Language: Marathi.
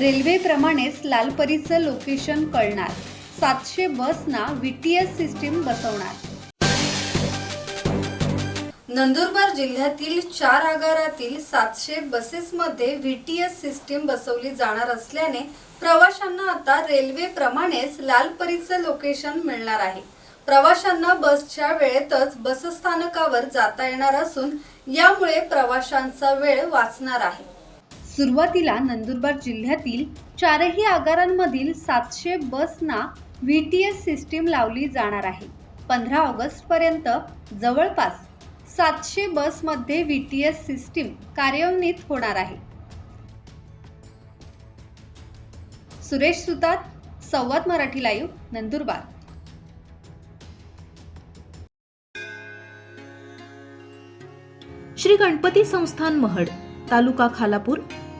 रेल्वेप्रमाणेच लालपरीचं लोकेशन कळणार. सातशे बसना व्ही टी एस सिस्टीम बसवणार. नंदुरबार जिल्ह्यातील चार आगारातील सातशे बसेसमध्ये व्ही टी एस सिस्टीम बसवली जाणार असल्याने प्रवाशांना आता रेल्वेप्रमाणेच लालपरीचं लोकेशन मिळणार आहे. प्रवाशांना बसच्या वेळेतच बसस्थानकावर जाता येणार असून यामुळे प्रवाशांचा वेळ वाचणार आहे. सुरुवातीला नंदुरबार जिल्ह्यातील चारही आगारांमधील सातशे बसना व्ही टी एस सिस्टीम लावली जाणार आहे. पंधरा ऑगस्टपर्यंत जवळपास सातशे बसमध्ये व्ही टी एस सिस्टीम कार्यान्वित होणार आहे. सुरेश सुतार संवाद मराठी लाईव्ह नंदुरबार. श्री गणपती संस्थान महड तालुका खालापूर